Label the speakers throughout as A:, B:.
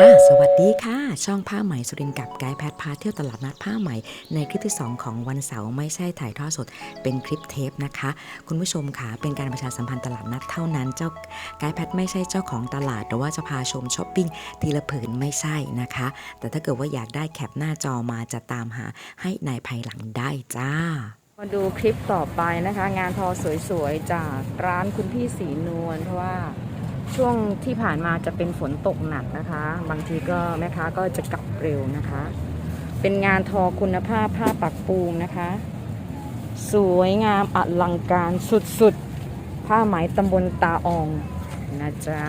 A: ค่ะสวัสดีค่ะ ช่องผ้าไหมสุรินทร์กับไกด์แพทพาเที่ยวตลาดนัดผ้าไหมในคลิปที่ 2 ของวันเสาร์ไม่ใช่ถ่ายทอดสดเป็นคลิปเทปนะคะ คุณผู้ชมค่ะเป็นการประชาสัมพันธ์ตลาดนัดเท่านั้น เจ้าไกด์แพทไม่ใช่เจ้าของตลาดหรือว่าจะพาชมช้อปปิ้งทีละผืนไม่ใช่นะคะ แต่ถ้าเกิดว่าอยากได้แคปหน้าจอมาจะตามหาให้ในภายหลังได้จ้า
B: มาดูคลิปต่อไปนะคะ งานทอสวยๆจากร้านคุณพี่สีนวลเพราะว่า ช่วงที่ผ่านมาจะเป็นฝนตกหนักนะคะ บางทีก็แม่ค้าก็จะกลับเร็วนะคะ เป็นงานทอคุณภาพผ้าปักปูมนะคะ สวยงามอลังการสุดๆ ผ้าไหมตำบลตาอองนะจ๊ะ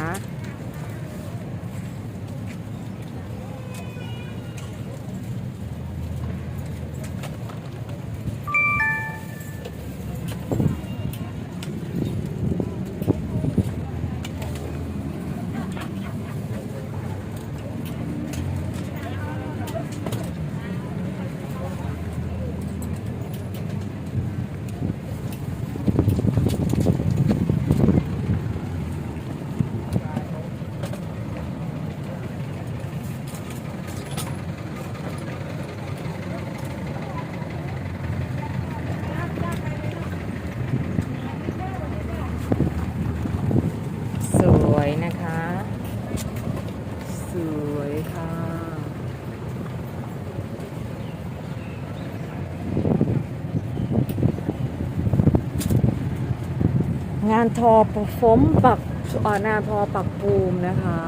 B: สวยนะคะ สวยค่ะ งานทอฟมปักอ่างานทอปักปูมนะคะ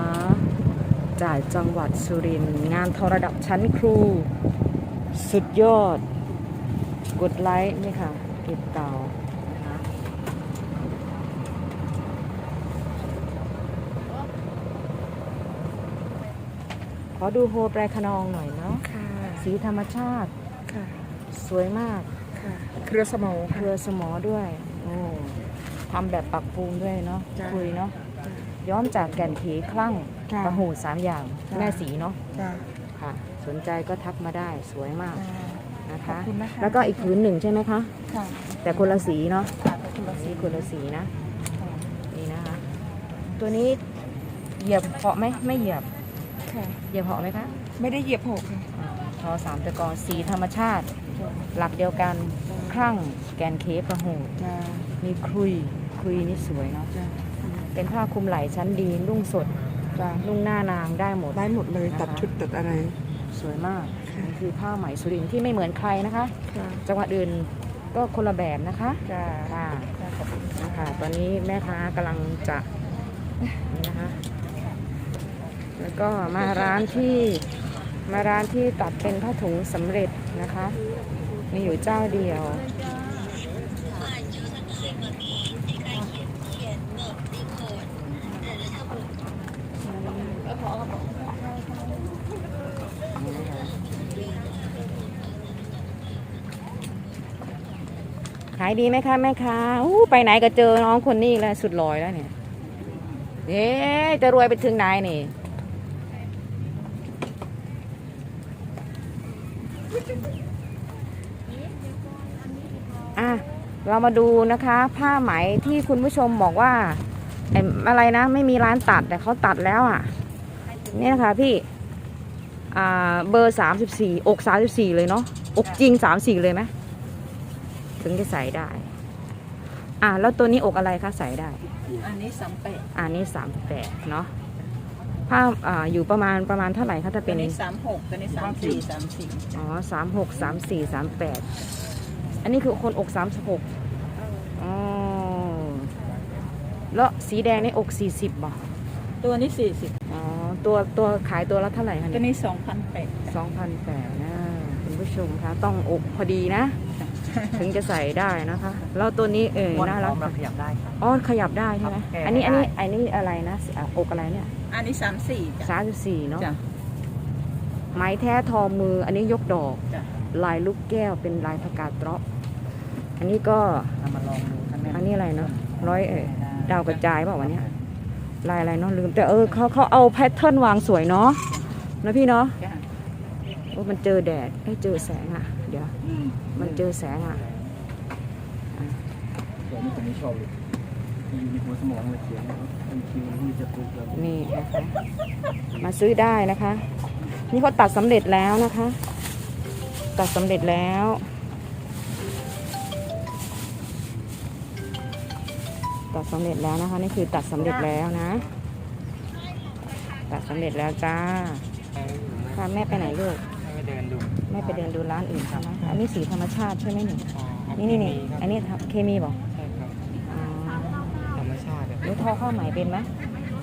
B: จากจังหวัดสุรินทร์งานทอระดับชั้นครู สุดยอด กดไลค์นี่ค่ะติดต่อนะคะขอดูโฮแปรขนองหน่อยเนาะ
C: ค่ะ
B: สีธรรมชาติ
C: ค่ะ
B: สวยมาก
C: ค่ะ เครือสมอ
B: เครือสมอด้วย โอ้ ทำแบบปักปูนด้วยเนาะ
C: จ้ะ
B: คุยเนาะย้อมจากแก่นผีคลั่ง
C: ค่ะ
B: กระหูสามอย่าง
C: จ้ะ
B: แม่สีเนาะ
C: จ้ะ
B: ค่ะ สนใจก็ทักมาได้สวยมากนะคะ
C: ขอบคุณนะคะ
B: แล้วก็อีกผืนหนึ่งใช่ไหมคะ
C: ค่ะ
B: แต่คนละสีเนาะ
C: ค่ะขอบคุณละสี
B: นี่คนละสีนะ
C: ค่ะ
B: นี่นะคะ ตัวนี้เหยียบเหาะไหมไม่เหยียบ
C: ค่ะ
B: เหยียบเหาะไหมคะ
C: ไม่ได้เหยียบหกค่ะ
B: อ่าทอสามตะกอนสีธรรมชาติ หลักเดียวกันครั่งแกนเคฟกระหู
C: จ้ะ
B: มีครุย ครุยนี่สวยเนาะ
C: จ้ะ
B: เป็นผ้าคลุมไหล่ชั้นดีนุ่งสด
C: จ้ะ
B: นุ่งหน้านางได้หมด
C: ได้หมดเลย
B: นะคะ
C: ตัดชุดตัดอะไร
B: สวยมาก
C: ค่ะ
B: นี่คือผ้าไหมสุรินทร์ที่ไม่เหมือนใครนะคะ
C: ค่ะ
B: จังหวัดอื่นก็คนละแบบนะคะ
C: จ้ะ
B: ค่ะ
C: จ้ะขอบคุณค่ะ
B: นะคะตอนนี้แม่ค้ากำลังจะนี่นะคะ แล้วก็มาร้านที่มาร้านที่ตัดเป็นผ้าถุงสำเร็จนะคะ มีอยู่เจ้าเดียว ขายดีไหมคะแม่ค้าอู้ไปไหนก็เจอน้องคนนี้แล้วสุดลอยแล้วเนี่ยเอ๊ะจะรวยไปถึงไหนนี่อะเรามาดูนะคะ ผ้าไหมที่คุณผู้ชมบอกว่าไอ้อะไรนะ ไม่มีร้านตัดแต่เขาตัดแล้วอะ นี่นะคะพี่อ่าเบอร์สามสิบสี่อกสามสิบสี่เลยเนาะอกจริงสามสี่เลยไหม ถึงจะใส่ได้ อ่าแล้วตัวนี้อกอะไรคะใส่ได้
C: อันนี้สามแปด
B: อ่านี่สามแปดเนาะผ้าอ่าอยู่ประมาณประมาณเท่าไหร่คะถ้า
C: ตั
B: เป็
C: วนนี้สามหกตัวนี้สามสี่สามสี่
B: อ๋อสามหกสามสี่สามแปดอันนี้คือคนอกสามสิบหกอ๋อแล้วสีแดงนี่อกสี่สิบบ่
C: ตัวนี้สี่สิบ
B: อ๋อตัวตัวขายตัวละเท่าไหร่คะ
C: ตัว
B: เนี่ย
C: นี้สองพันแปด
B: สองพันแปดนะคุณผู้ชมคะต้องอกพอดีนะ ถึงจะใส่ได้นะคะ แล้วตัวนี้เออน่ารัก
D: เราขยับได้ครับ
B: อ๋อขยับได้ใช่ไหม
D: ครับแก้
B: อันนี้อันนี้
D: ได้
B: อันนี้อะไรนะอะอกอะไรเนี่ย
C: อันนี้สามสี่จ้ะ
B: สามสิบสี่เนาะ
C: จ้ะ
B: ไม้แท้ทอมือ อันนี้ยกดอก
C: จ้ะ
B: ลายลูกแก้วเป็นลายผักกาดเตราะอันนี้ก็
D: เอามาลองดูท่านแม่
B: อันนี้อะไรเนาะร้อยเออดาวกระจายเปล่าวะเนี่ยลายอะไรเนาะลืม แต่เออเขาเขาเอาแพทเทิร์นวางสวยเนาะนะพี่เนาะ
C: จ้ะ
B: โอ้มันเจอแดดให้เจอแสงอะ เดี๋ยว มันเจอแสงอะ
D: เดี๋ยวนี้คนนี้ชอบเลยอยู่ในหัวสมองเลยเขียน
B: นี่นะคะมาซื้อได้นะคะ นี่เขาตัดสำเร็จแล้วนะคะ ตัดสำเร็จแล้วตัดสำเร็จแล้วนะคะนี่คือตัดสำเร็จแล้วนะ ตัดสำเร็จแล้วจ้าค่ะแม่ไปไหนลูก
D: ไปเดินดู
B: แม่ไปเดินดูร้านอื่นใช่ไหมอันนี้สีธรรมชาติใช่ไหมหนู
D: อ๋อ
B: นี่นี่นี่อันนี้เคมีบอก
D: ใช่ครับ
B: อ๋อ
D: ธรรมชาติอะ
B: หนูทอข้าวไหมเป็นไหม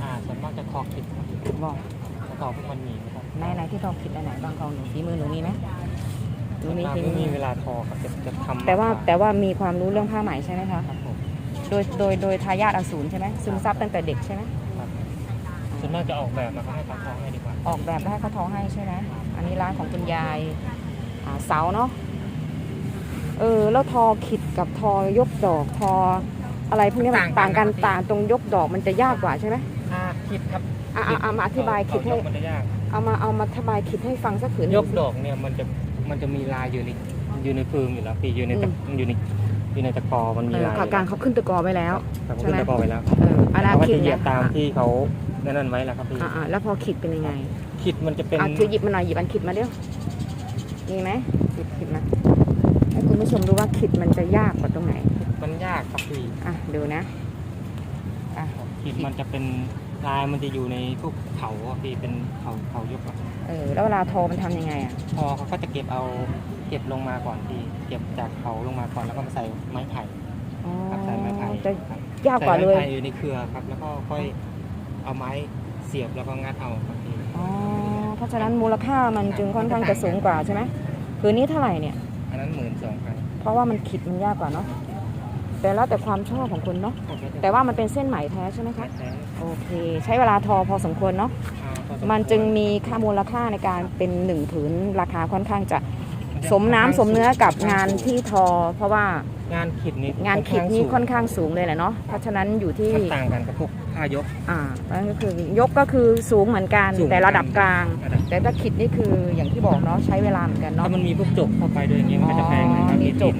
D: อ่าส่วนมากจะคอคิดครับ
B: บอก
D: แล้วก็พวกมันหมีนะครับ
B: ไหนไหนที่ทอคิดอันไหนบางของหนูฝีมือหนูมีไหมหนู
D: ส่วน
B: มี
D: มาก
B: ฝี
D: ไม่
B: มื
D: มี
B: อ
D: เวลาทอครับจะจะทำ
B: แต่ว่า
D: มกก
B: แต่ว่ามีความรู้เรื่องผ้าไหมใช่ไหมคะ
D: ครับผม
B: โดยโดยโดยทายาทอสูรใช่ไหมซึมซับตั้งแต่เด็กใช่ไหม
D: ครับส่ว นมากจะออกแบบมาก็ให้เขาทอให้ดีกว่า
B: ออกแบบแล้วให้เขาทอให้ใช่ไหมอันนี้ร้านของคุณยายอ่าเสาเนาะเออแล้วทอขิดกับทอยกดอกทอ อะไรพวกนี้มันต่างกันต่างตรงยกดอกมันจะยากกว่าใช่ไหม
D: อ่าคิดครับ
B: อะอะอะมาอธิบายขิดให้
D: ต่อยกมันจะยาก
B: เอามาเอามาอธิบายขิดให้ฟังสักขืนหนึ่ง
D: ยกดอกเนี่ยมันจะมันจะมีลายอยู่ในอยู่ในฟืมอยู่แล้วพี่อยู่ในตะอยู่ในอยู่ในตะกอมันมี
B: เออ
D: ลาย
B: ขาการเขาขึ้นตะกอไว้แล้ว
D: ครับ
B: ใช่
D: ขึ้น
B: ไหม
D: ตะกอไปแล้ว
B: เอออาณา
D: เขาก็
B: ขิด
D: จะเหยี
B: เนี่ยย
D: บตามที่เขา นั่นไว้แหละครับพี่
B: อะอะแล้วพอขิดเป็นยังไง
D: คิดมันจะเป็น
B: อะถือหยิบมาหน่อยหยิบอันขิดมาเร็วมีไหมหยิบขิดมาให้คุณผู้ชมดูว่าขิดมันจะยากกว่าตรงไหน
D: มันยากครับพี่
B: อะดูนะอะ
D: คิดมันจะเป็นลายมันจะอยู่ในพวกเขาอะพี่เป็นเขาเขายกอะ
B: เออแล้วเวลาโทรมันทำยังไงอะ
D: พอเขาก็จะเก็บเอาเก็บลงมาก่อนพี่เก็บจากเขาลงมาก่อนแล้วก็มาใส่ไม้ไผ่
B: อ๋อ
D: ครับใส่ไม้ไผ่
B: จะ
D: ครับ
B: ยากกว่าเล
D: ใส่
B: ย
D: ไม้ไผ่อยู่ในเครือครับ แล้วก็ค่อย เอาไม้เสียบแล้วก็งัดเอาครับพี่
B: อ๋อเพราะฉะนั้นมูลค่ามันจึงค่อนข้างจะสูงกว่าใช่ไหมคืนนี้เท่าไหร่เนี่ย
D: อันนั้นหมื่นสองพัน
B: เพราะว่ามันขิดมันยากกว่าเนาะแต่แล้วแต่ความชอบของคุณเนาะแต่ว่ามันเป็นเส้นไหมแท้ใช่ไหมคะ
D: แท้
B: โอเค ใช้เวลาทอพอสมควรเนาะ
D: อ่าพอสควร
B: มันจึงมีค่ามูลค่าในการเป็นหนึ่งผืนราคาค่อนข้างจะสมน้ำสมเนื้อกับงานที่ทอ เพราะว่างา
D: นขิดนี่
B: งานขิดนี่ค่อนข้างสูงเลยแหละเนาะเพราะฉะนั้นอยู่ที่
D: มันต่างกันกับพวก ผ้ายก
B: อ่านั่นก็คือยกก็คือสูงเหมือนกัน
D: สูง
B: แต่ระดับกลาง
D: ระดับ
B: แต่ถ้าขิดนี่คืออย่างที่บอกเนาะใช้เวลาเหมือนกันเนาะ
D: ถ้ามันมีพวกจกเข้าไปด้วยอย่างเงี้ยมันก็จะแพงนะครั
B: อ๋อมีจก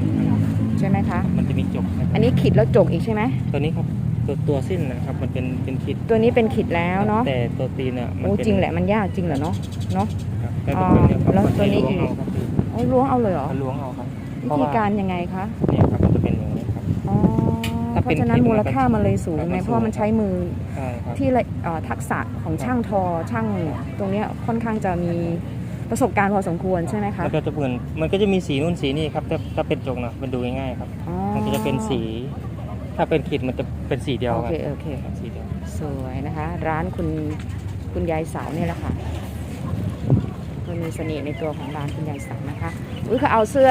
B: ใช่ไหมคะ
D: มันจะมีจกนะครับ
B: อันนี้ขิดแล้วจกอีกใช่ไหม
D: ตัวนี้ครับตัวตัวสิ้นนะครับมันเป็นเป็นขิด
B: ตัวนี้เป็นขิดแล้วเนาะ
D: แต่ตัวตีนอะมัน
B: โอ้
D: เป็น
B: จริงแหละมันยากจริงเหรอเนาะเนาะ
D: ครับแต่
B: อ๋อ
D: ตัวนี้เขา
B: แล้ว
D: ก็
B: ตัวนี้
D: ใช้
B: อีก
D: ล้วงเอาครับพี่
B: โอ้ยล้วงเอาเลยเหรอ
D: เขาล้วงเอาครับ
B: วิธีการยังไงคะ
D: เนี่ยครับ ถ้า
B: เพ
D: เป็น
B: ราะฉะนั้น
D: ขิด
B: มู
D: มัน
B: ล
D: ก็
B: ค่ามันเลยสูง
D: มันก็
B: ไง
D: สูง
B: เพราะมันใช้มือ
D: ใช่ครับ
B: ที่ละเอ่อทักษะของช่างทอช่างตรงเนี้ยค่อนข้างจะมีประสบการณ์พอสมควรใช่ไหมคะ
D: มันก็จะเหมือนมันก็จะมีสีนู่นสีนี่ครับถ้าถ้าเป็นจกนะมันดูง่ายๆครับ
B: อ๋อ
D: มันก็จะเป็นสี ถ้าเป็นขีดมันจะเป็นสีเดียว
B: โอ
D: ครั
B: เค
D: บ
B: โอเค
D: ครับสีเดียว
B: สวยนะคะ ร้านคุณคุณยายสาวเนี่ยแหละค่ะมันมีเสน่ห์ในตัวของร้านคุณยายสาวนะคะอุ้ยเขาเอาเสื้อ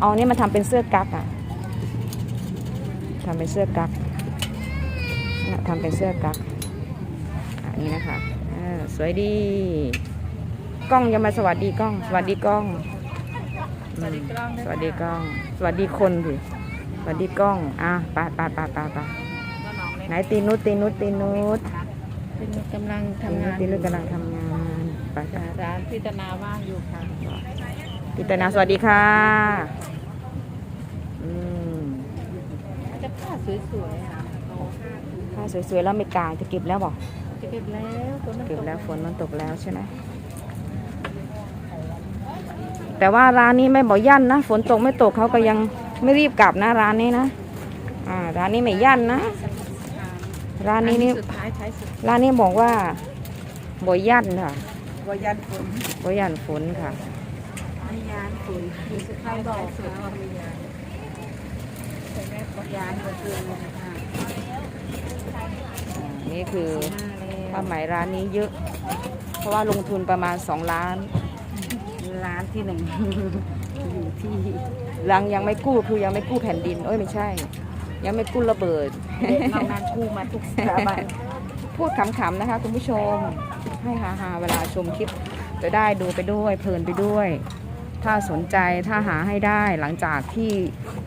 B: เอาเนี่ยมาทำเป็นเสื้อกั๊กอะ ทำเป็นเสื้อกั๊กเนี่ยทำเป็นเสื้อกั๊กอันนี้นะคะอ่าสวยดี กล้องยังมาสวัสดีกล้อง สวัสดีกล้อง
C: สวัสดีกล้อง
B: สวัสดีกล้อง สวัสดีคนสิสวัสดีกล้อง อะไปไปไปไปไปไหนตีนุชตีนุชตีนุช
C: เป็นกำลัง
B: ตี
C: ทำ
B: นุ
C: งา
B: ช
C: น
B: ตีนุชกำลังทำงานไปไป
C: ร้านพิจารณาว่างอยู่ค่ะ
B: พิตนาสวัสดีค่ะอืม
C: จะ ผ้าสวยๆค่ะ
B: ผ้าสวยๆแล้วไม่กลางจะเก็บแล้วบอก
C: จะเก็บแล้วฝนมันต
B: เก็บแล้วฝนมันตกแล้วใช่ไหมแต่ว่าร้านนี้ไม่บอกยั่นนะฝนตกไม่ตกเขาก็ยังไม่รีบกลับนะร้านนี้นะอ่าร้านนี้ไม่ยั่นนะ ร้านนี้นี่
C: สุดท้ายท้ายสุด
B: ร้านนี้บอกว่าบ่ยั่นค่ะ
C: วายันฝน
B: บ่ยั่นฝนค่ะ
C: ไม่ยานฝนคือสุดท้ายบอกสุดว่ามียาน แต่แม่ก็ยานก็คือนะคะ
B: อ่านี่คือ
C: หน้า
B: ผ้าไหมร้านนี้เยอะ เพราะว่าลงทุนประมาณ 2 ล้าน
C: แล้วร้านที่หนึ่ง อยู่ที่
B: ยังยังไม่กู้คือยังไม่กู้แผ่นดิน เอ้ยไม่ใช่ ยังไม่กู้ระเบิด
C: นอกนั้นกู้มาทุกสถาบัน
B: พูดขำๆนะคะ คุณผู้ชม ให้ฮาๆเวลาชมคลิปจะได้ดูไปด้วยเพลินไปด้วย ถ้าสนใจถ้าหาให้ได้หลังจากที่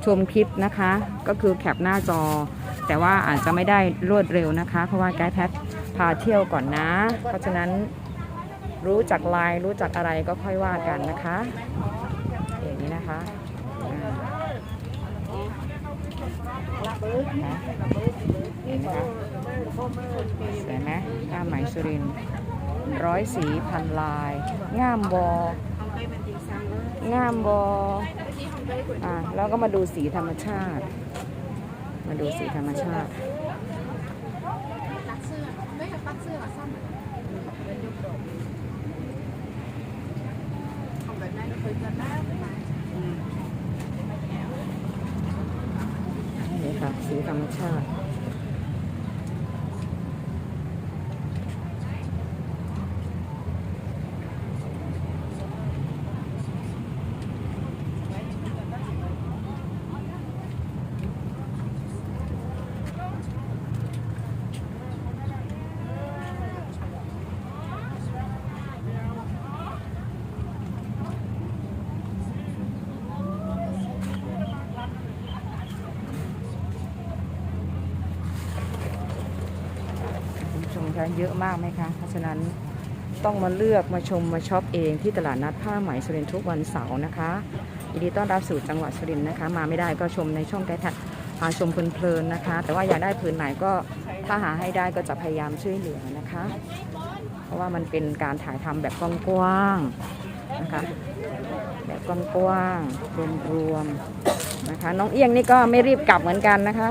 B: ชมคลิปนะคะ ก็คือแคปหน้าจอ แต่ว่าอาจจะไม่ได้รวดเร็วนะคะ เพราะว่าไกด์แพทพาเที่ยวก่อนนะ เพราะฉะนั้นรู้จักลน์รู้จักอะไรก็ค่อยว่ากันนะคะ อย่างนี้นะคะเห็นไหมคะสวยไหมผ้าไหมสุรินร์ร้อยสีพันลายงามบอ งามบออะแล้วก็มาดูสีธรรมชาติ มาดูสีธรรมชาตินี่ค่ะสีธรรมชาติ คะเยอะมากไหมคะ เพราะฉะนั้นต้องมาเลือกมาชมมาช็อปเองที่ตลาดนัดผ้าไหมสุรินทร์ทุกวันเสาร์นะคะยินดีต้อนรับสู่จังหวัดสุรินทร์นะคะ มาไม่ได้ก็ชมในช่องไกด์ท็กพาชมเพลินๆนะคะ แต่ว่าอยากได้ผืนไหนก็ถ้าหาให้ได้ก็จะพยายามช่วยเหลือนะคะ เพราะว่ามันเป็นการถ่ายทำแบบกว้างๆนะคะ แบบกว้างๆรวมๆนะคะ น้องเอียงนี่ก็ไม่รีบกลับเหมือนกันนะคะ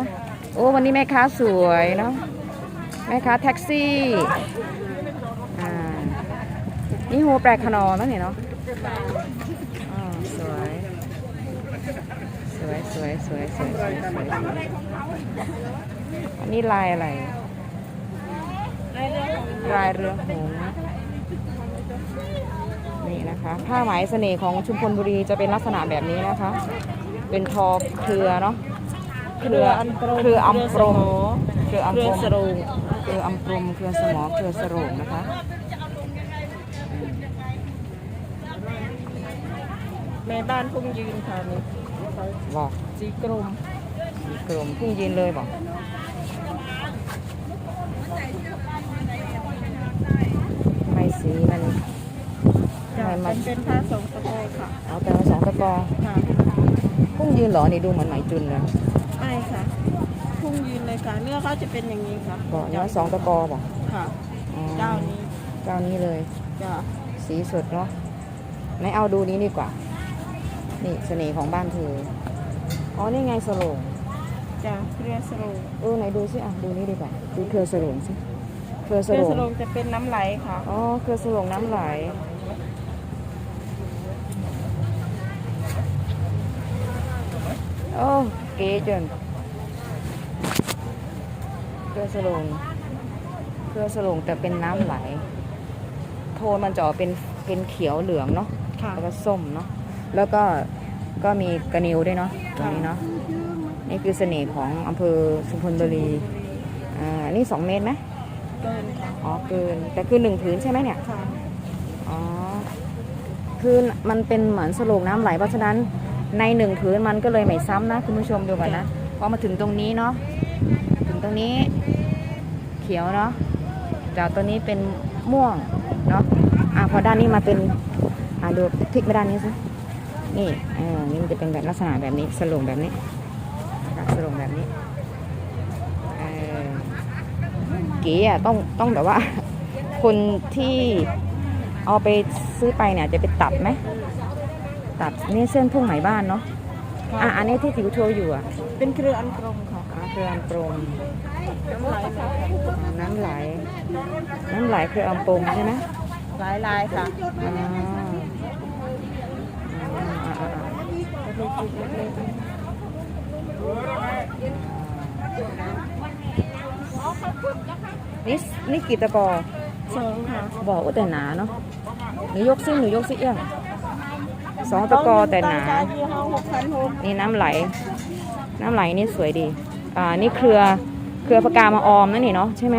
B: โอ้วันนี้แม่ค้าสวยเนาะ แม่ค้าแท็กซี่อ่านี่หัวแปลกขนอมั้งเนี่ยเนาะอ๋อสวยสวย สวยสวยสวยสวยสวยอันนี้ลายอะไร ลายเรือหงนี่นะคะ ผ้าไหมเสน่ห์ของชุมพลบุรีจะเป็นลักษณะแบบนี้นะคะ เป็นทอเครือเนาะ เครือเครืออัมปรมเครืออัมปรม
C: สรู
B: เครืออัมปรมเครือสมอเครือสโรงนะคะ
C: แม่บ้านพุ่งยืนค่ะนี่
B: บอก
C: สีกรม
B: สีกลมพุ่งยืนเลยบอกทำไมสีมัน
C: จ้ะ
B: ทำไมมัน
C: เป็นผ้าสองตะโกค่ะ
B: เอาแต่ละสองตะกอ
C: ค่ะ
B: พุ่งยืนเหรอนี่ดูเหมือนไหมจุนเลย
C: ไม่ค่ะพุ่งยืนเลยค่ะเนื้อเขาจะเป็นอย่างนี้ค่ะ
B: บอกเนาะสองตะกอบอก
C: ค่ะ
B: อ๋อ
C: เจ้านี้
B: เจ้านี้เลย
C: จ้ะ
B: สีสดเนาะไหนเอาดูนี้ดีกว่า นี่เสน่ห์ของบ้านเธออ๋อนี่ไงสโรง
C: จ้ะเครือสรู
B: เออไหนดูสิอะดูนี่ดีกว่าดูเครือสโรงสิเครือ
C: เค
B: ส
C: รือ
B: โรง
C: สรูจะเป็นน้ำไหลค่ะ
B: อ๋อเครือสโรงน้ำไหลโอ้ เก๋จนเครือสโรงเครือสโรงแต่เป็นน้ำไหล โทนมันจะออกเป็นเป็นเขียวเหลืองเนาะ
C: ค่ะ
B: แล้วก็ส้มเนาะแล้วก็ก็มีกระนิวด้วยเนาะตรงนี้เนาะนี่คือเสน่ห์ของอำเภอชุมพลบุรีอ่านี่สองเมตรไหม
C: เกินค่ะ
B: อ๋อเกินแต่คือหนึ่งผืนใช่ไหมเนี่ย
C: ค่ะ
B: อ๋อคือมันเป็นเหมือนสโลงน้ำไหลเพราะฉะนั้น ในหนึ่งผืนมันก็เลยไม่ซ้ำนะคุณผู้ชมดูก่อนนะพอมาถึงตรงนี้เนาะถึงตรงนี้ เขียวเนาะจากตัวนี้เป็นม่วงเนาะอะพอด้านนี้มาเป็นอะดูพลิกไปด้านนี้สินี่เออนี่มันจะเป็นแบบลักษณะแบบนี้สโลงแบบนี้นะคะสโลงแบบนี้เออเก๋อะต้องต้องแบบว่า คนที่เอาไปซื้อไปเนี่ยจะไปตัดไหม ตัดนี่เส้นพุ่งไหมบ้านเนาะอะอันนี้ที่จิ๋วโชว์อยู่อะ
C: เป็นเครืออันกลมค่ะ
B: อะเครืออัมปรม
C: น้ำไหลเลยค่ะ
B: อ่าน้ำไหลน้ำไหลเครืออัมปรมใช่ไหม
C: หลายลายค่ะ
B: อ๋ออ่าอ่าอ่านี่นี่กี่ตะกอ
C: สองค่ะ
B: บอกว่าแต่หนาเนาะหนูยกซิหนูยกซิเอี้ยง สองตะกอแต่หนา
C: ตายี่ห้อหกพันหก
B: นี่น้ำไหล น้ำไหลนี่สวยดี อ่า นี่เครือ เครือพกามาออมนั่นนี่เนาะใช่ไหม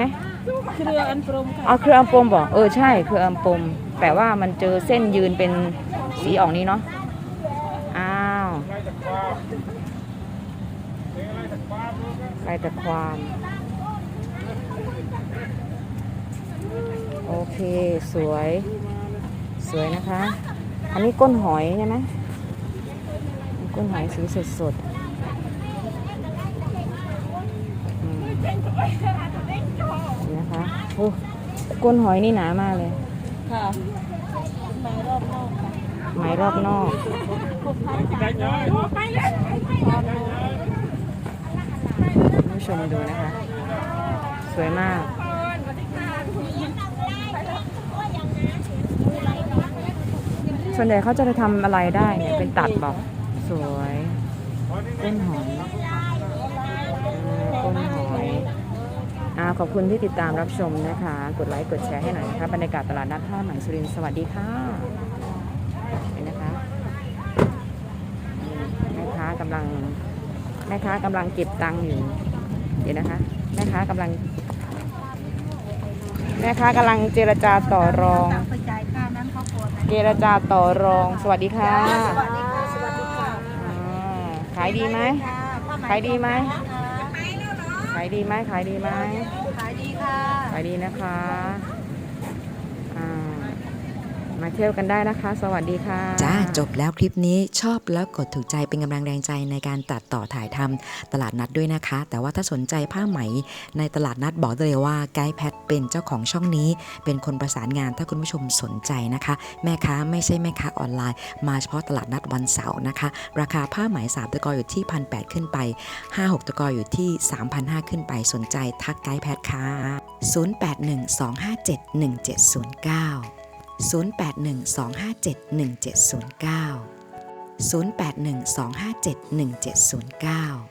C: เครืออันกลมค่ะ
B: อ๋อเครืออัมปมบอกเออใช่เครืออัมปมแต่ว่ามันเจอเส้นยืนเป็นสีออกนี้เนาะ อ้าวลายแต่ความ โอเค สวย สวยนะคะ อันนี้ก้นหอยใช่ไหมก้นหอยสีสดสดๆอืมอ้ก้นหอยนี่หนามากเลย
C: ค่ะไปรอบนอกค่ะ
B: ไหมรอบนอกคุณผู้ชมดูนะคะ สวยมาก ส่วนใหญ่เขาจะไปทำอะไรได้เนี่ยเป็นตัดบอกสวยต้นหอยต้นหอยอ่าขอบคุณที่ติดตามรับชมนะคะ กดไลค์กดแชร์ให้หน่อยนะคะบรรยากาศตลาดนัดท่าใหม่สุรินทร์สวัสดีค่ะเห็นนะคะแม่ค้ากำลังแม่ค้ากำลังเก็บตังค์อยู่เดี๋ยวนะคะแม่ค้ากำลังแม่ค้ากำลังเจรจาต่อรอง
C: ไปจ่ายค่านั้น เขาก่อนนะ
B: เจรจาต่อรองสวัสดีค่ะ
C: สวัสดีค่ะสวัสดีค่ะ
B: อ่าขายดีไหม ขายดีไหม ขายดีไหมขายดีไหม
C: ขายดีค่ะ
B: ขายดีนะคะอ่า มาเที่ยวกันได้นะคะ สวัสดีค่ะ
A: จ้า จบแล้วคลิปนี้ชอบแล้วกดถูกใจเป็นกำลังแรงใจในการตัดต่อถ่ายทำตลาดนัดด้วยนะคะ แต่ว่าถ้าสนใจผ้าไหมในตลาดนัดบอกเลยว่าไกด์แพทเป็นเจ้าของช่องนี้ เป็นคนประสานงานถ้าคุณผู้ชมสนใจนะคะ แม่ค้าไม่ใช่แม่ค้าออนไลน์ มาเฉพาะตลาดนัดวันเสาร์นะคะ ราคาผ้าไหม3ตะกออยู่ที่พันแขึ้นไป 5-6 ตะกออยู่ที่ 3,500 ขึ้นไปสนใจทักไกด์แพทค่ะ0812571709 0812571709 0812571709